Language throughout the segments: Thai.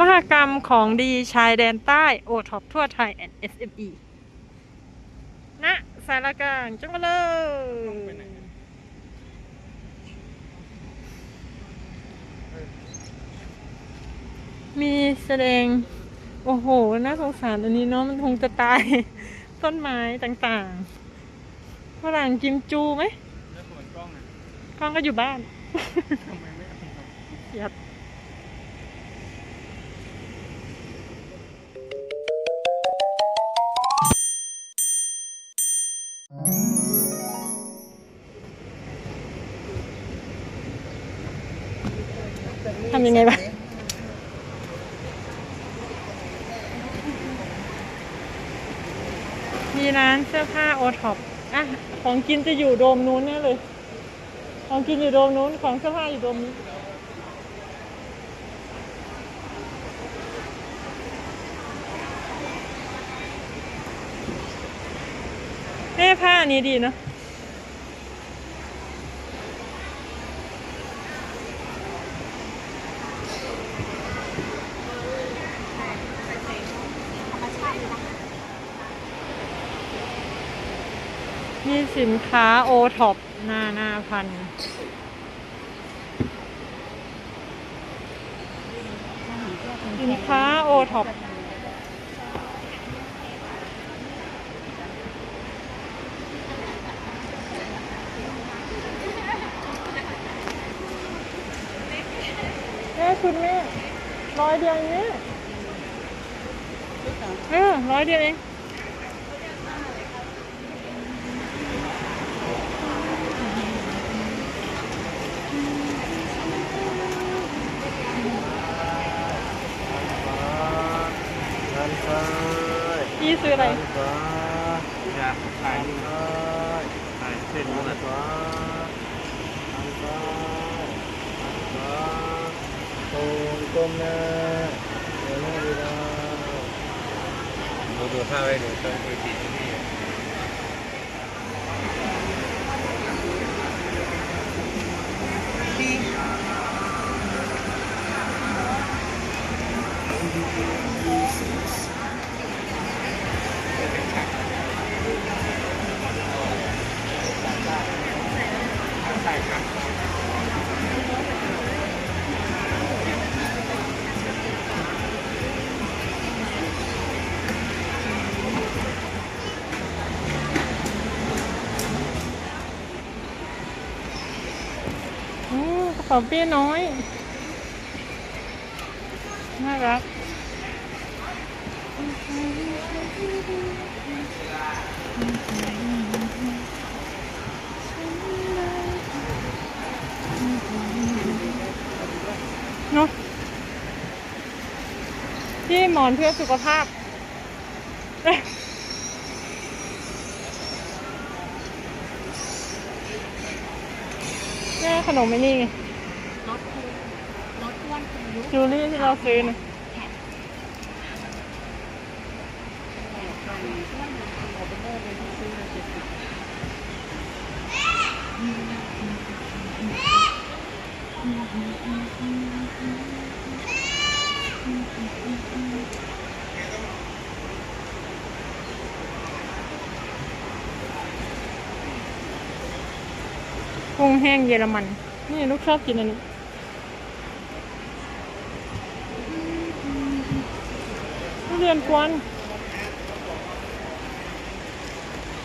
มหกรรมของดีชายแดนใต้โอท็อปทั่วไทย and SME ณสารกลางจังหวัดเลยมีแสดง โอ้โห น่าสงสารอันนี้เนาะมันคงจะตาย ต้นไม้ต่างๆฝรั่งกิมจูไหมแล้วส่วนกล้องอะกล้องก็อยู่บ้าน ทำไมไม่เอาครับยัด มีร้านเสื้อผ้าโอท็อปอะของกินจะอยู่โดมนู้นแน่เลย ของกินอยู่โดมนู้น ของเสื้อผ้าอยู่โดมนี้แม่ผ้านี้ดีเนาะ มีสินค้าโอท็อปนานาพันสินค้าโอท็อปแม่คุณแม่ร้อยเดียวเองแม่เออร้อยเดียวเอง พี่ซื้ออะไรอยากถ่ายรูปถ่ายเส้นนู้นอะดูดูท่าไว้ดูต้องคุยติที่นี่ ป๋าเปี้ยน้อย น่ารัก เนอะที่หมอนเพื่อสุขภาพแม่ขนมไม่นี่ไง จูเลี่ที่เราซื้อนะกุ้งแห้งเยอรมัน นี่ลูกชอบกินอันนี้ ทุเรียนกวน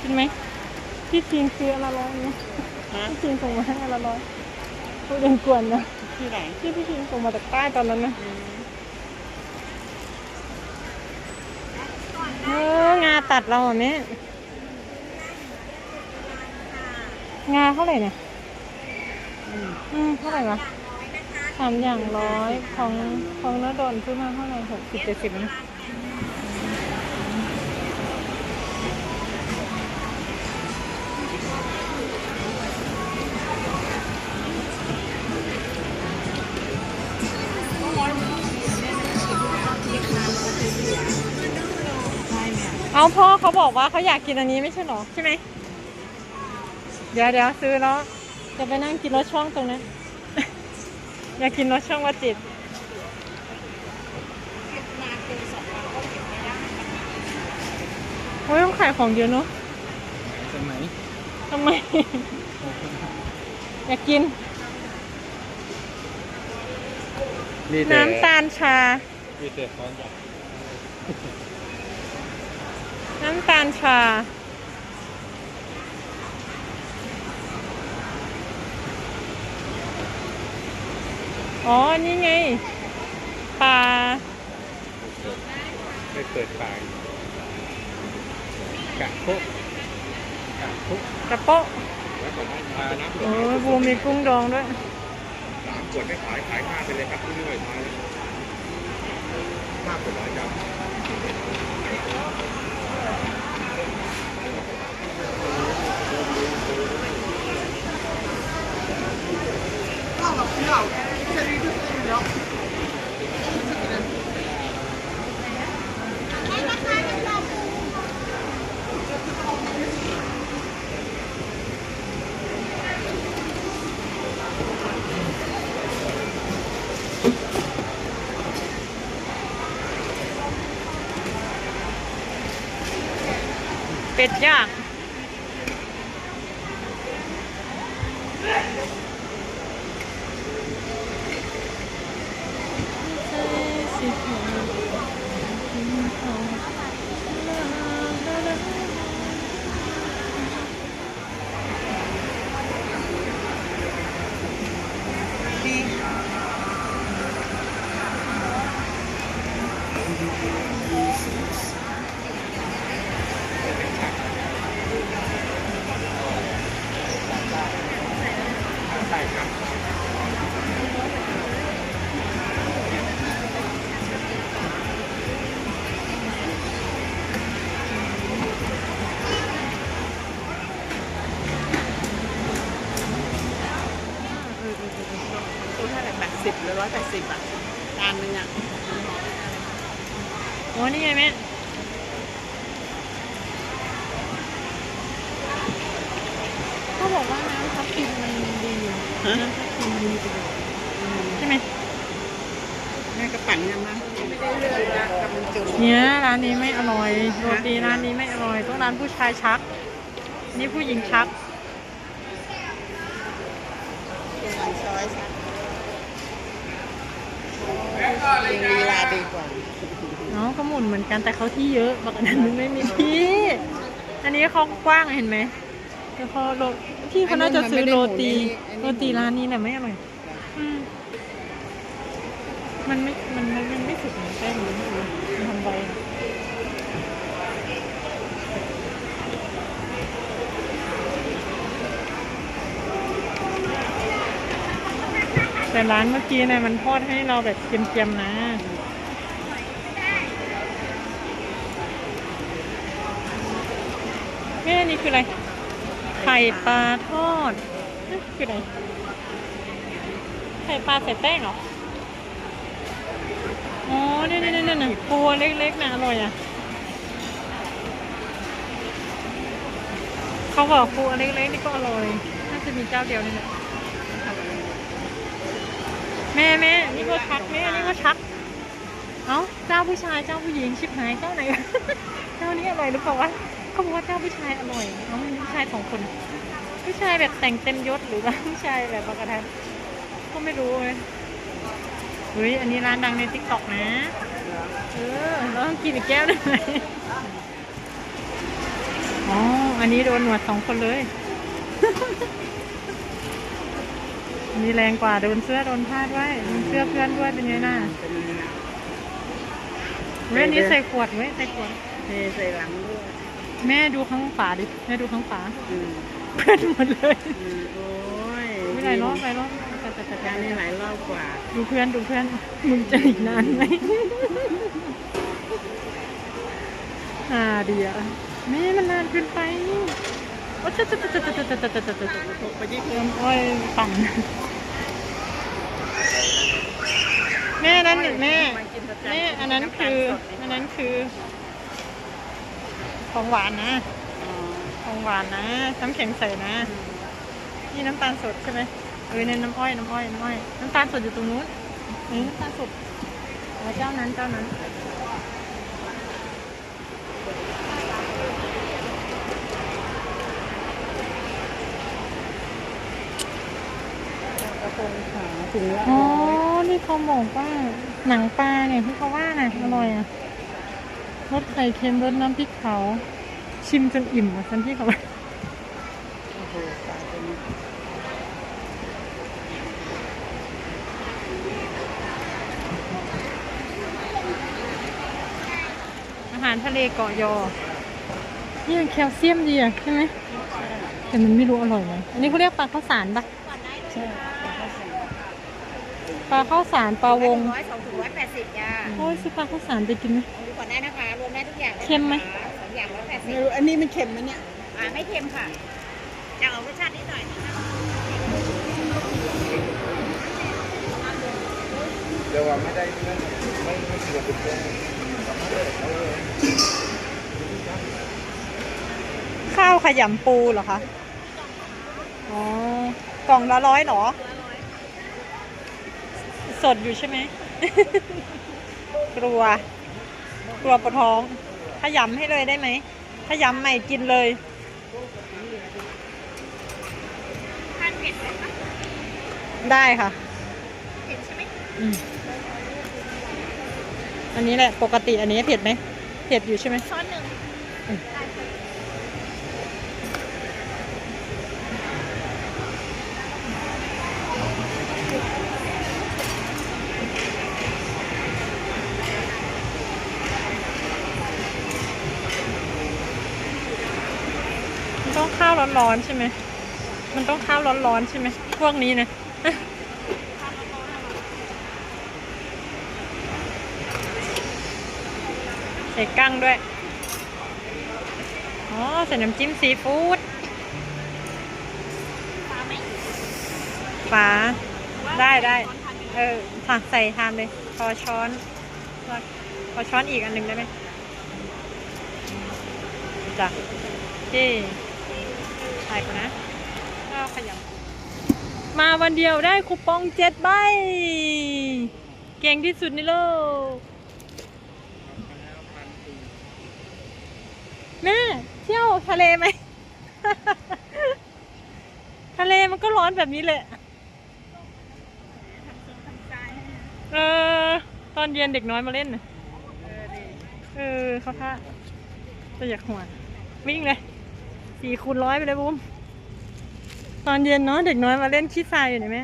กินไหมพี่ทีนซื้ออนละร้อยนะพี่ทีนส่งมาให้อนละร้อยทุเรียนกวนนะที่ไหนที่พี่ทีนส่งมาจากใต้ตอนนั้นนะเอองาตัดเราอะแม่งาเท่าไหร่เนี่ยอืมเท่าไหร่วะสามอย่างร้อยของของน้าดอนซื้อมาเท่าไหร่หกสิบเจ็ดสิบนะ เอาพ่อเขาบอกว่าเขาอยากกินอันนี้ไม่ใช่หรอใช่ไหมเดี๋ยวเดี๋ยวซื้อแล้วจะไปนั่งกินรถช่องตรงนี้อยากกินรถช่องวัดจิตโอ้ยขายของเยอะเนาะทำไมทำไม อยากกิน น้ำตาลชามีแต่ของอยาก น้ำตาลชา อ๋อ นี่ไง ปลาไม่เปิดปากกะโคกกะโคกกระโปะแล้วก็มาน้ำโอ้ยบูมีกุ้งดองด้วยสามขวดไม่ขาย ขายห้าไปเลยครับที่นี่หน่อยมาเลยห้าขวดร้อยครับ out. It's a ready to block. Pet yeah. ดย่าง嗯ตัวเท่าไหร่แปดสิบหรือร้อยแปดสิบอะจานหนึงอะโอ้นี่ไงแม่ เขาบอกว่าน้ำทับทิมมันดีอยู่ ฮะ น้ำทับทิมดีประโยชน์ ใช่ไหมแม่กระปั่นกันนะไม่ได้เลือกนะกำลังจุ่มเนี่ยร้านนี้ไม่อร่อยโรตีร้านนี้ไม่อร่อยต้องร้านผู้ชายชัก นี่ผู้หญิงชักเป็นหลังซอยสักมีเวลาดีกว่าเนาะก็หมุนเหมือนกันแต่เขาที่เยอะบอกอันนั้นมันไม่มีที่ อันนี้เขากว้างเห็นไหมแล้วเขาโร ที่เขาน่าจะซื้อโรตีโรตีร้านนี้น่ะไม่อร่อยอืมมันไม่มันมันมันไม่สุกเหมือนแป้งเลยมันทำไวแต่ร้านเมื่อกี้เนี่ยมันทอดให้เราแบบเกรียมๆนะแม่นี่คืออะไรไข่ปลาทอดคืออะไรไข่ปลาใส่แป้งเหรอ อ๋อเนี่ยเนี่ยเนี่ยเนี่ยปูเล็กๆนะอร่อยอะ เขาบอกปูเล็กๆนี่ก็อร่อย น่าจะมีเจ้าเดียวนี่แหละแม่แม่นี่ก็ชักแม่นี่ก็ชัก เอ้าเจ้าผู้ชายเจ้าผู้หญิงชิบหายเจ้าไหน เจ้านี้อร่อยหรือเปล่าวะ เขาบอกว่าเจ้าผู้ชายอร่อยเอ้ามีผู้ชายสองคน ผู้ชายแบบแต่งเต็มยศหรือว่าผู้ชายแบบปกติก็ไม่รู้เลยเฮ้ยอันนี้ร้านดังในติ๊กต็อกนะเออเราต้องกินอีกแก้วได้ไหมอ๋ออันนี้โดนหนวดสองคนเลยอันนี้แรงกว่าโดนเสื้อโดนผ้าด้วยโดนเสื้อเพื่อนด้วยเป็นไงน่ะเว้ยอันนี้ใส่ขวดเว้ยใส่ขวดเทใส่หลังด้วย แม่ดูข้างฝาดิ แม่ดูข้างฝาอืมเพื่อนหมดเลย อืมโอ้ยไม่ไรรอบไรรอบแต่แต่แต่จานนี้หลายรอบกว่า ดูเพื่อนดูเพื่อน มึงจะอีกนานไหม อ่าดีอะแม่มันนานเกินไปโอ้จะจะจะจะจะจะจะจะจะจะจะตกไปที่เติมอ้อยปั่นแม่นั่นแม่มันกินประจำแม่อันนั้นคือ อันนั้นคือ ของหวานนะของหวานนะ น้ำแข็งใส่นะ นี่น้ำตาลสดใช่ไหมเออเนี่ยน้ำอ้อยน้ำอ้อยน้ำอ้อยน้ำตาลสดอยู่ตรงนู้นนี่น้ำตาลสดเจ้านั้นเจ้านั้นขาถึงอ๋อ นี่เขาบอกว่าหนังปลาเนี่ยที่เขาว่าน่ะอร่อยอะ รสไข่เค็มรสน้ำพริกเผาชิมจนอิ่มอะฉันที่เขาว่าโอ้โหตายเป็นอาหารทะเลเกาะยอนี่มันแคลเซียมดีอะใช่ไหมแต่มันไม่รู้อร่อยไหมอันนี้เขาเรียกปลาข้าวสารปะใช่แล้วก็ใส่ปลาข้าวสารปลาวงร้อยสองถุงร้อยแปดสิบจ้าโอ้ยซื้อปลาข้าวสารไปกินไหมดูก่อน ได้นะคะรวมได้ทุกอย่างลยนะคะเค็มไหม สองอย่างร้อยแปดสิไม่บรู้อันนี้มันเค็มไหมเนี่ย อ่าไม่เค็มค่ะจะเอารสชาตินิดหน่อยนะคะเดี๋ยวว่าไม่ได้ไม่ไม่ไม่เกี่ยวกับเรื่องข้าวขยำปูเหรอคะ อ๋อ กล่องละร้อยเหรอ สดอยู่ใช่ไหม กลัว กลัวปวดท้อง ขยำให้เลยได้ไหม ขยำใหม่กินเลยทานเผ็ดไหมคะได้ค่ะ เผ็ดใช่ไหมอืมอันนี้แหละ ปกติอันนี้เผ็ดไหม เผ็ดอยู่ใช่ไหมช้อนหนึ่งอืมได้าวร้อนๆใช่ไหม มันต้องข้าวร้อนๆใช่ไหม พวกนี้นะใส่กั้งด้วย อ๋อ ใส่น้ำจิ้มซีฟู้ดปลาไหมฝาได้ได้ เออค่ะใส่ทานเลย พอช้อน พอช้อนอีกอันหนึ่งได้ไหมจ้ะที่ ถ่ายก่อนนะก็ขยำมาวันเดียวได้คูปองเจ็ดใบ เก่งที่สุดในโลกแม่เที่ยวทะเลไหม ทะเลมันก็ร้อนแบบนี้แหละเออตอนเย็นเด็กน้อยมาเล่นเออเขาท่าจะอยากหัววิ่งเลย สี่คูณร้อยไปเลยบุ้มตอนเย็นเนาะเด็กน้อยมาเล่นขี้ทรายอยู่นี่แม่